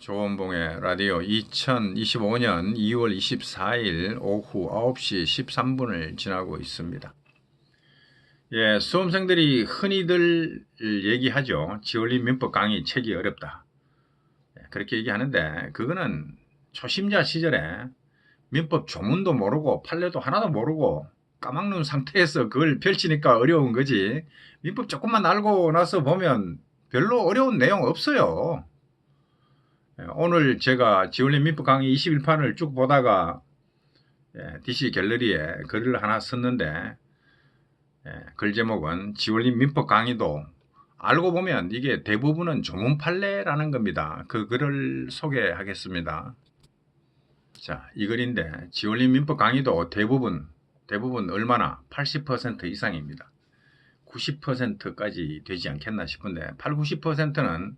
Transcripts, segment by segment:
조원봉의 라디오 2025년 2월 24일 오후 9시 13분을 지나고 있습니다. 예, 수험생들이 흔히들 얘기하죠. 지올린 민법 강의 책이 어렵다. 예, 그렇게 얘기하는데 그거는 초심자 시절에 민법 조문도 모르고 판례도 하나도 모르고 까막눈 상태에서 그걸 펼치니까 어려운 거지. 민법 조금만 알고 나서 보면 별로 어려운 내용 없어요. 예, 오늘 제가 지올린 민법 강의 21판을 쭉 보다가 예, DC 갤러리에 글을 하나 썼는데 예, 글 제목은 지올린 민법 강의도 알고 보면 이게 대부분은 조문 판례라는 겁니다. 그 글을 소개하겠습니다. 자, 이 글인데 지올린 민법 강의도 대부분 대부분 얼마나 80% 이상입니다. 90%까지 되지 않겠나 싶은데 8, 90%는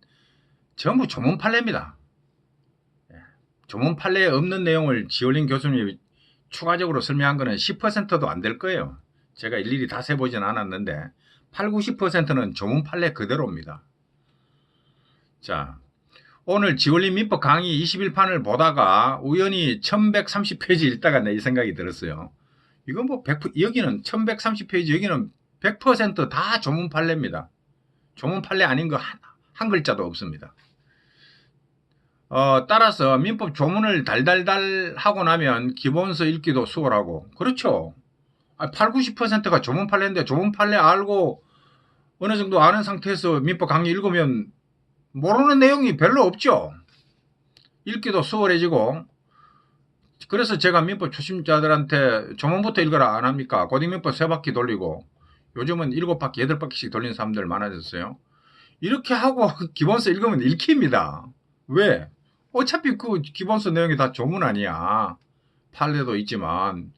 전부 조문 판례입니다. 예, 조문 판례에 없는 내용을 지올린 교수님이 추가적으로 설명한 거는 10%도 안 될 거예요. 제가 일일이 다 세보진 않았는데 8, 90%는 조문 판례 그대로입니다. 자, 오늘 지올린 민법 강의 21판을 보다가 우연히 1130페이지 읽다가 내 이 생각이 들었어요. 이건 뭐 100%, 여기는 1130페이지 여기는 100%다 조문 판례입니다. 조문 판례 아닌 거 한, 한 글자도 없습니다. 어, 따라서 민법 조문을 달달달 하고 나면 기본서 읽기도 수월하고 그렇죠. 아, 8, 90%가 조문 판례인데 조문 판례 알고 어느 정도 아는 상태에서 민법 강의 읽으면 모르는 내용이 별로 없죠. 읽기도 수월해지고 그래서 제가 민법 초심자들한테 조문부터 읽어라 안 합니까? 고등민법 세 바퀴 돌리고 요즘은 일곱 바퀴, 여덟 바퀴씩 돌리는 사람들 많아졌어요. 이렇게 하고 기본서 읽으면 읽힙니다. 왜? 어차피 그 기본서 내용이 다 조문 아니야. 판례도 있지만.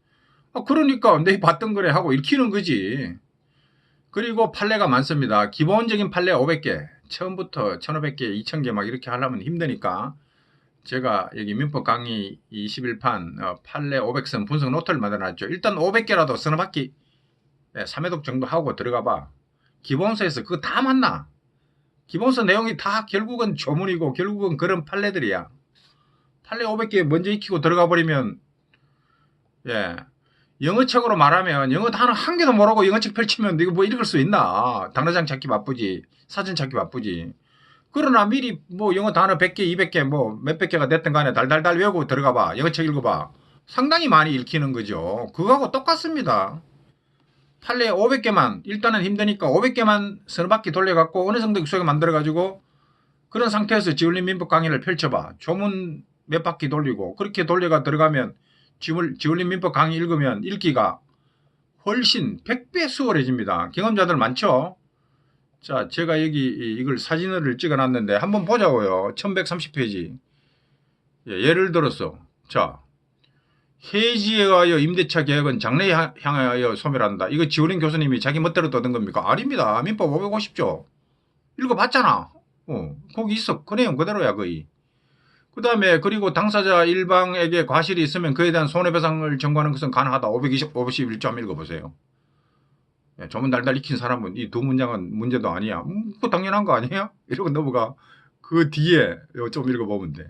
아, 그러니까 내 봤던 거래 하고 읽히는 거지. 그리고 판례가 많습니다. 기본적인 판례 500개. 처음부터 1500개, 2000개 막 이렇게 하려면 힘드니까 제가 여기 민법 강의 21판 어, 판례 500선 분석 노트를 만들어놨죠. 일단 500개라도 서너 바퀴 네, 3회독 정도 하고 들어가 봐. 기본서에서 그거 다 맞나? 기본서 내용이 다 결국은 조문이고 결국은 그런 판례들이야. 판례 500개 먼저 익히고 들어가 버리면 예. 영어책으로 말하면 영어 단어 한 개도 모르고 영어책 펼치면 이거 뭐 읽을 수 있나? 단어장 찾기 바쁘지. 사전 찾기 바쁘지. 그러나 미리 뭐 영어 단어 100개, 200개 뭐 몇백 개가 됐든 간에 달달달 외우고 들어가 봐. 영어책 읽어 봐. 상당히 많이 읽히는 거죠. 그거하고 똑같습니다. 판례 500개만 일단은 힘드니까 500개만 서너 바퀴 돌려갖고 어느 정도 익숙하게 만들어가지고 그런 상태에서 지울린 민법 강의를 펼쳐봐. 조문 몇 바퀴 돌리고 그렇게 돌려가 들어가면 지울, 지울린 민법 강의 읽으면 읽기가 훨씬 100배 수월해집니다. 경험자들 많죠? 자, 제가 여기 이- 이걸 사진을 찍어놨는데 한번 보자고요. 1130페이지. 예, 를 들어서 자 해지에 의하여 임대차 계약은 장래에 향- 향하여 소멸한다. 이거 지원인 교수님이 자기 멋대로 떠든 겁니까? 아닙니다. 민법 550조. 읽어봤잖아. 어, 거기 있어. 그 내용 그대로야 거의. 그 다음에 그리고 당사자 일방에게 과실이 있으면 그에 대한 손해배상을 청구하는 것은 가능하다. 520, 551조 읽어보세요. 예, 조문 달달 익힌 사람은 이 두 문장은 문제도 아니야. 음, 그거 당연한 거 아니에요? 이러고 넘어가. 그 뒤에 좀 읽어보면 돼.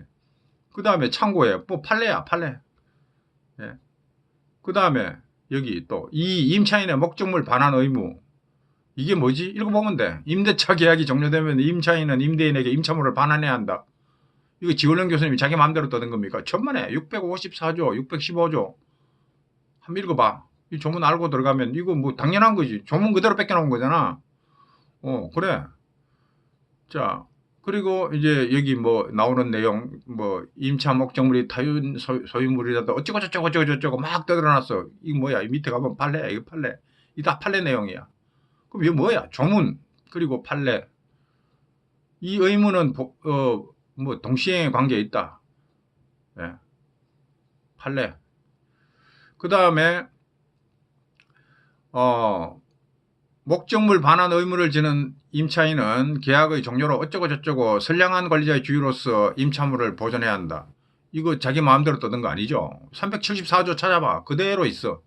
그 다음에 참고해. 뭐 판례야 판례. 예. 그 다음에 여기 또 이 임차인의 목적물 반환 의무 이게 뭐지? 읽어보면 돼. 임대차 계약이 종료되면 임차인은 임대인에게 임차물을 반환해야 한다. 이거 지원령 교수님이 자기 마음대로 떠든 겁니까? 천만에 654조, 615조. 한번 읽어봐. 이 조문 알고 들어가면 이거 뭐 당연한 거지. 조문 그대로 뺏겨놓은 거잖아. 어, 그래. 자, 그리고 이제 여기 뭐 나오는 내용 뭐 임차 목적물이 타윤 소- 소유물이라도 어쩌고 저쩌고 저쩌고 막 떠들어놨어. 이거 뭐야? 이 밑에 가면 판례야. 이거 판례. 이다 판례 내용이야. 그럼 이거 뭐야? 조문 그리고 판례. 이 의무는 보- 어, 뭐 동시행의 관계에 있다. 예. 판례. 그 다음에 어 목적물 반환 의무를 지는 임차인은 계약의 종료로 어쩌고 저쩌고 선량한 관리자의 주의로서 임차물을 보존해야 한다. 이거 자기 마음대로 떠든 거 아니죠? 374조 찾아봐. 그대로 있어.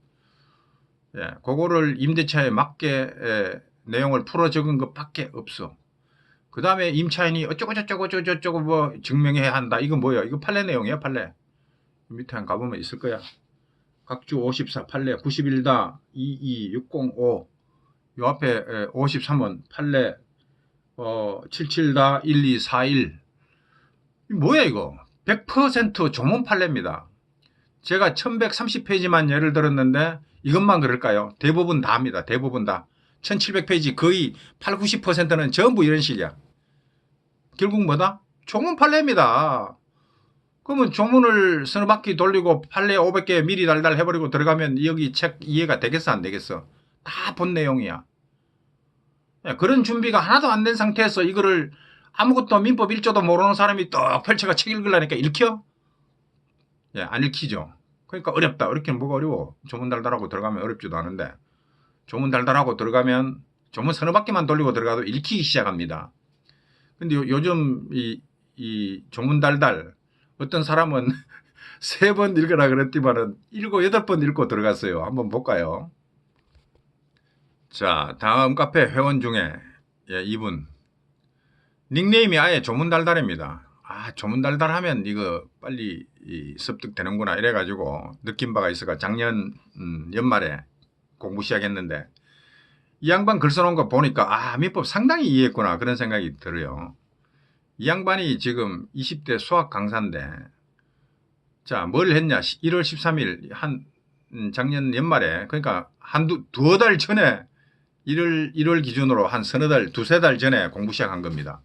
예, 그거를 임대차에 맞게 에, 내용을 풀어 적은 것밖에 없어. 그 다음에 임차인이 어쩌고 저쩌고 저쩌고 뭐 증명해야 한다. 이거 뭐야? 이거 판례 내용이야, 판례. 밑에 한 가보면 있을 거야. 각주 54 판례 91다 22605. 요 앞에 53원 판례 어 77다 1241. 이 뭐야 이거? 100% 조문 판례입니다. 제가 1130페이지만 예를 들었는데 이것만 그럴까요? 대부분 다 합니다. 대부분 다. 1700페이지 거의 8, 90%는 전부 이런 식이야. 결국 뭐다? 조문 판례입니다. 그러면 조문을 서너 바퀴 돌리고 판례 500개 미리 달달 해버리고 들어가면 여기 책 이해가 되겠어 안 되겠어? 다 본 내용이야. 예, 그런 준비가 하나도 안 된 상태에서 이거를 아무것도 민법 1조도 모르는 사람이 떡 펼쳐가 책 읽으려니까 읽혀? 예, 안 읽히죠. 그러니까 어렵다. 어렵긴 뭐가 어려워. 조문 달달하고 들어가면 어렵지도 않은데 조문 달달하고 들어가면 조문 서너 바퀴만 돌리고 들어가도 읽히기 시작합니다. 근데 요, 요즘 이, 이 조문 달달 어떤 사람은 세 번 읽으라 그랬지만은 일곱 여덟 번 읽고 들어갔어요. 한번 볼까요? 자, 다음 카페 회원 중에 예, 이분 닉네임이 아예 조문달달입니다. 아, 조문달달하면 이거 빨리 이 습득되는구나 이래가지고 느낀 바가 있어가 작년 음, 연말에 공부 시작했는데 이 양반 글 써놓은 거 보니까 아 민법 상당히 이해했구나 그런 생각이 들어요. 이 양반이 지금 20대 수학 강사인데 자 뭘 했냐 1월 13일 한 음, 작년 연말에 그러니까 한두 두어 달 전에 1월 1월 기준으로 한 서너 달 두세 달 전에 공부 시작한 겁니다.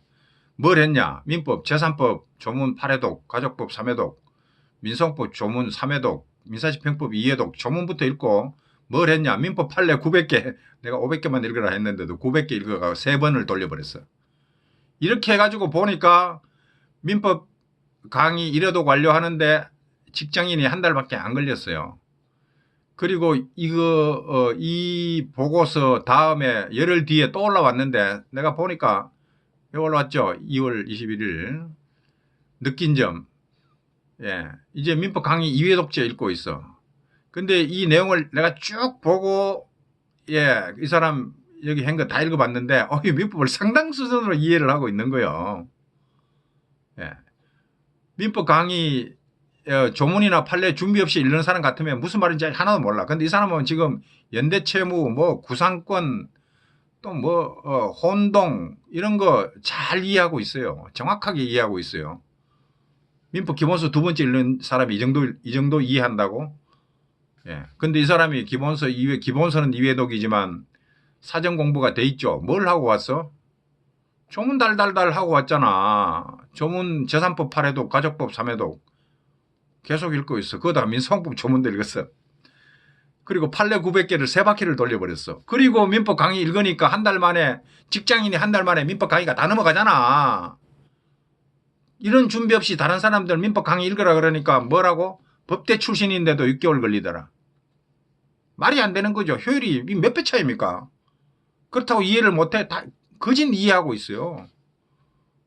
뭘 했냐 민법 재산법 조문 8회독 가족법 3회독 민성법 조문 3회독 민사집행법 2회독 조문부터 읽고 뭘 했냐 민법 판례 900개 내가 500개만 읽으라 했는데도 900개 읽어가고 세 번을 돌려버렸어. 이렇게 해가지고 보니까 민법 강의 1회독 완료하는데 직장인이 한 달밖에 안 걸렸어요. 그리고 이거 어, 이 보고서 다음에 열흘 뒤에 또 올라왔는데 내가 보니까 올라왔죠. 2월 21일 느낀 점. 예, 이제 민법 강의 2회 독재 읽고 있어. 근데 이 내용을 내가 쭉 보고 예, 이 사람 여기 한 거 다 읽어봤는데 어, 이 민법을 상당 수준으로 이해를 하고 있는 거예요. 예, 민법 강의 어, 조문이나 판례 준비 없이 읽는 사람 같으면 무슨 말인지 하나도 몰라. 근데 이 사람은 지금 연대 채무, 뭐 구상권, 또 뭐 어, 혼동 이런 거 잘 이해하고 있어요. 정확하게 이해하고 있어요. 민법 기본서 두 번째 읽는 사람이 이 정도 이 정도 이해한다고? 예. 근데 이 사람이 기본서 2회 기본서는 2회독이지만 사전 공부가 돼 있죠. 뭘 하고 왔어? 조문 달달달 하고 왔잖아. 조문 재산법 8회독, 가족법 3회독. 계속 읽고 있어. 그거다가 민성법 조문도 읽었어. 그리고 판례 900개를 세 바퀴를 돌려버렸어. 그리고 민법 강의 읽으니까 한 달 만에 직장인이 한 달 만에 민법 강의가 다 넘어가잖아. 이런 준비 없이 다른 사람들 민법 강의 읽으라 그러니까 뭐라고? 법대 출신인데도 6개월 걸리더라. 말이 안 되는 거죠. 효율이 몇 배 차입니까? 그렇다고 이해를 못해. 다 거진 이해하고 있어요.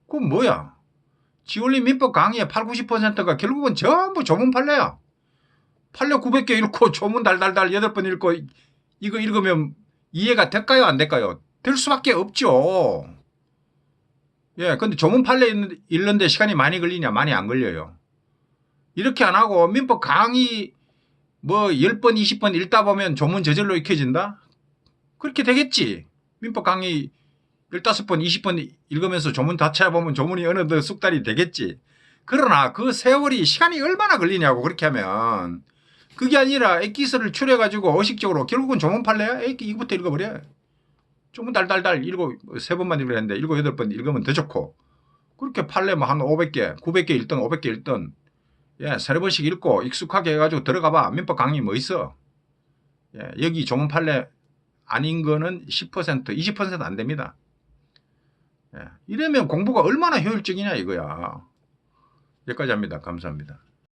그건 뭐야? 지올린 민법 강의의 8, 90%가 결국은 전부 조문 판례야. 판례 900개 읽고 조문 달달달 8번 읽고 이거 읽으면 이해가 될까요? 안 될까요? 될 수밖에 없죠. 예, 근데 조문 판례 읽는- 읽는데 시간이 많이 걸리냐? 많이 안 걸려요. 이렇게 안 하고 민법 강의 뭐 10번, 20번 읽다 보면 조문 저절로 익혀진다? 그렇게 되겠지. 민법 강의 15번, 20번 읽으면서 조문 다 찾아보면 조문이 어느덧 쑥달이 되겠지. 그러나 그 세월이 시간이 얼마나 걸리냐고 그렇게 하면 그게 아니라 액기스를 추려가지고 의식적으로 결국은 조문 판례야? 액기 이거부터 읽어버려. 조문 달달달 읽고 세 번만 읽으려 했는데 일곱 여덟 번 읽으면 더 좋고 그렇게 판례 뭐한 500개, 900개 읽든 500개 읽든 예, 세네 번씩 읽고 익숙하게 해가지고 들어가봐. 민법 강의 뭐 있어? 예, 여기 조문 판례 아닌 거는 10%, 20%안 됩니다. 예, 이러면 공부가 얼마나 효율적이냐 이거야. 여기까지 합니다. 감사합니다.